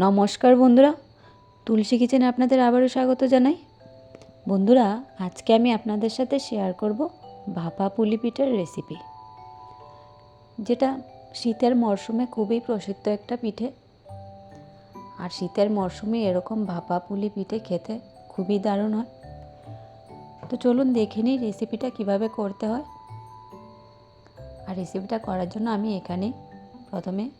নমস্কার বন্ধুরা, তুলসী কিচেনে আপনাদের আবারও স্বাগত জানাই। বন্ধুরা, আজকে আমি আপনাদের সাথে শেয়ার করব ভাপা পুলি পিঠের রেসিপি যেটা শীতের মরশুমে খুবই প্রসিদ্ধ একটা পিঠে। আর শীতের মরশুমে এরকম ভাপা পুলি পিঠে খেতে খুবই দারুণ হয়। তো চলুন দেখে নিই রেসিপিটা কীভাবে করতে হয়। আর রেসিপিটা করার জন্য আমি এখানে প্রথমে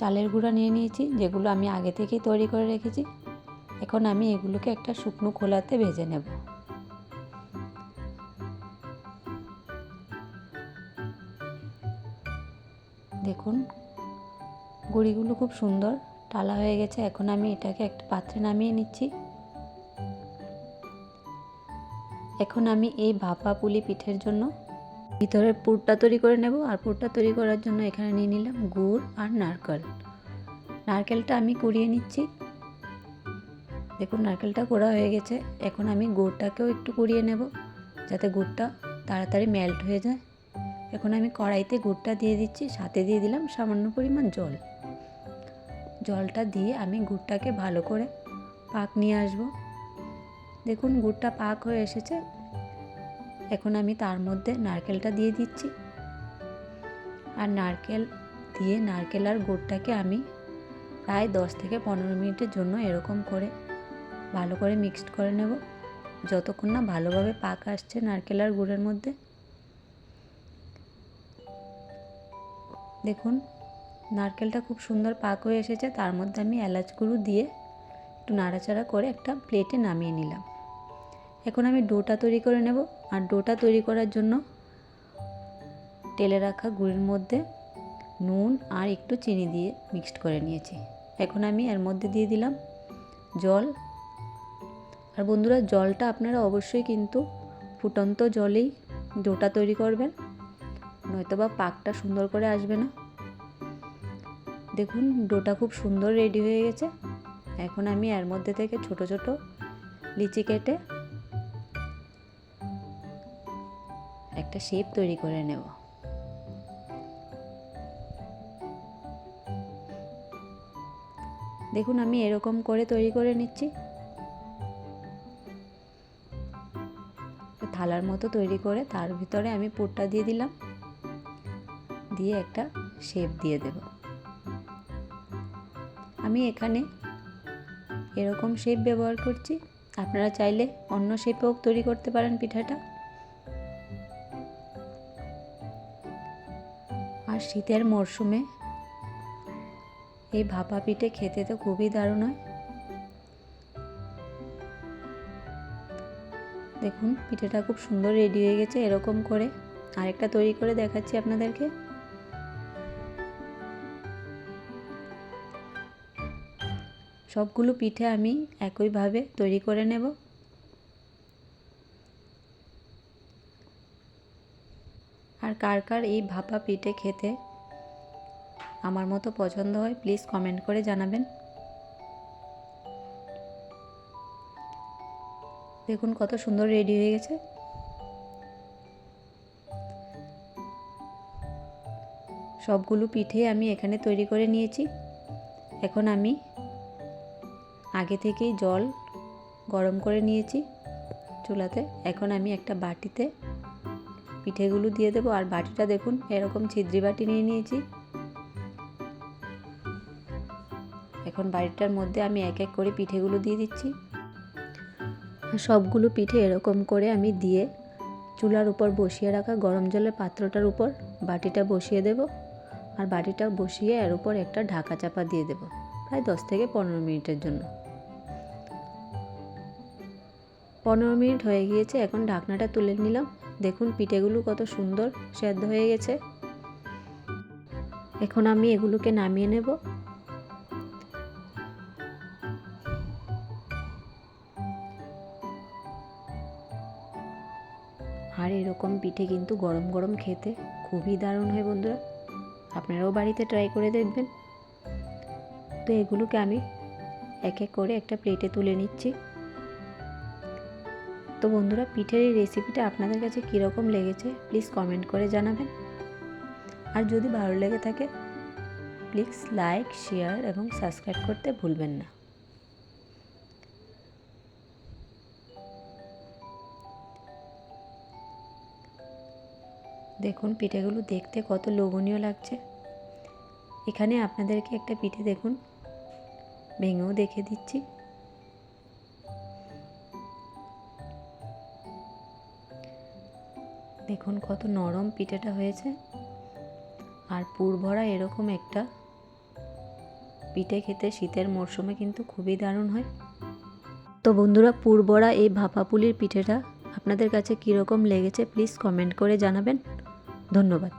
চালের গুঁড়া নিয়ে নিয়েছি, যেগুলো আমি আগে থেকেই তৈরি করে রেখেছি। এখন আমি এগুলোকে একটা শুকনো খোলাতে ভেজে নেব। দেখুন, গুঁড়িগুলো খুব সুন্দর টালা হয়ে গেছে। এখন আমি এটাকে একটা পাত্রে নামিয়ে নিচ্ছি। এখন আমি এই ভাপা পুলি পিঠের জন্য ভিতরের পুরটা তৈরি করে নেব আর পুরটা তৈরি করার জন্য এখানে নিয়ে নিলাম গুড় আর নারকেল। নারকেলটা আমি কুড়িয়ে নিচ্ছি। দেখুন, নারকেলটা কোড়া হয়ে গেছে। এখন আমি গুড়টাকেও একটু কুড়িয়ে নেব যাতে গুড়টা তাড়াতাড়ি মেল্ট হয়ে যায়। এখন আমি কড়াইতে গুড়টা দিয়ে দিচ্ছি, সাথে দিয়ে দিলাম সামান্য পরিমাণ জল। জলটা দিয়ে আমি গুড়টাকে ভালো করে পাক নিয়ে আসব। দেখুন, গুড়টা পাক হয়ে এসেছে। এখন আমি তার মধ্যে নারকেলটা দিয়ে দিচ্ছি। আর নারকেল দিয়ে নারকেল আর গুড়টাকে আমি প্রায় দশ থেকে পনেরো মিনিটের জন্য এরকম করে ভালো করে মিক্সড করে নেব। যতক্ষণ না ভালোভাবে পাক আসছে নারকেল আর গুড়ের মধ্যে। দেখুন, নারকেলটা খুব সুন্দর পাক হয়ে এসেছে। তার মধ্যে আমি এলাচ গুঁড়ো দিয়ে একটু নাড়াচাড়া করে একটা প্লেটে নামিয়ে নিলাম। এখন আমি ডোটা তৈরি করে নেব আর ডোটা তৈরি করার জন্য টেলে রাখা গুড়ের মধ্যে নুন আর একটু চিনি দিয়ে মিক্সড করে নিয়েছি। এখন আমি এর মধ্যে দিয়ে দিলাম জল। আর বন্ধুরা, জলটা আপনারা অবশ্যই কিন্তু ফুটন্ত জলেই ডোটা তৈরি করবেন নয়তো বা পাকটা সুন্দর করে আসবে না। দেখুন, ডোটা খুব সুন্দর রেডি হয়ে গেছে। এখন আমি এর মধ্যে থেকে ছোট ছোট লিচি কেটে একটা শেপ তৈরি করে নেব। দেখুন, আমি এরকম করে তৈরি করে নিচ্ছি। থালার মতো তৈরি করে তার ভিতরে আমি পুরটা দিয়ে দিলাম। দিয়ে একটা শেপ দিয়ে দেব। আমি এখানে এরকম শেপ ব্যবহার করছি। আপনারা চাইলে অন্য শেপেও তৈরি করতে পারেন পিঠাটা। আর শীতের মরশুমে? এই ভাপা পিঠে খেতে তো খুবই দারুণ হয়। দেখুন, পিঠেটা খুব সুন্দর রেডি হয়ে গেছে এরকম করে। আরেকটা তৈরি করে দেখাচ্ছি আপনাদেরকে। সবগুলো পিঠে আমি একইভাবে তৈরি করে নেব। আর কার কার এই ভাপা পিঠে খেতে আমার মতো পছন্দ হয় প্লিজ কমেন্ট করে জানাবেন। দেখুন কত সুন্দর রেডি হয়ে গেছে। সবগুলো পিঠে আমি এখানে তৈরি করে নিয়েছি। এখন আমি আগে থেকেই জল গরম করে নিয়েছি চুলাতে। এখন আমি একটা বাটিতে পিঠেগুলো দিয়ে দেবো আর বাটিটা দেখুন, এরকম ছিদ্রি বাটি নিয়ে নিয়েছি। এখন বাড়িটার মধ্যে আমি এক এক করে পিঠেগুলো দিয়ে দিচ্ছি। সবগুলো পিঠে এরকম করে আমি দিয়ে চুলার উপর বসিয়ে রাখা গরম জলের পাত্রটার উপর বাটিটা বসিয়ে দেব। আর বাটিটা বসিয়ে এর উপর একটা ঢাকা চাপা দিয়ে দেব, প্রায় দশ থেকে পনেরো মিনিটের জন্য। পনেরো মিনিট হয়ে গিয়েছে, এখন ঢাকনাটা তুলে নিলাম। দেখুন পিঠেগুলো কত সুন্দর সেদ্ধ হয়ে গেছে। এখন আমি এগুলোকে নামিয়ে নেব। আর এরকম পিঠে কিন্তু গরম গরম খেতে খুবই দারুণ হয় বন্ধুরা। আপনারাও বাড়িতে ট্রাই করে দেখবেন। তো এগুলোকে আমি এক এক করে একটা প্লেটে তুলে নিচ্ছি। তো বন্ধুরা, পিঠের এই রেসিপিটা আপনাদের কাছে কীরকম লেগেছে প্লিজ কমেন্ট করে জানাবেন। আর যদি ভালো লেগে থাকে প্লিজ লাইক শেয়ার এবং সাবস্ক্রাইব করতে ভুলবেন না। দেখুন, পিঠেগুলো দেখতে কত লোভনীয় লাগছে। এখানে আপনাদেরকে একটা পিঠে দেখুন, ভেঙেও দেখে দিচ্ছি। দেখুন কত নরম পিঠেটা হয়েছে। আর পুরভরা এরকম একটা পিঠে খেতে শীতের মরশুমে কিন্তু খুবই দারুণ হয়। তো বন্ধুরা পুরবরা এই ভাপা পুলির পিঠেটা আপনাদের কাছে কীরকম লেগেছে প্লিজ কমেন্ট করে জানাবেন। ধন্যবাদ।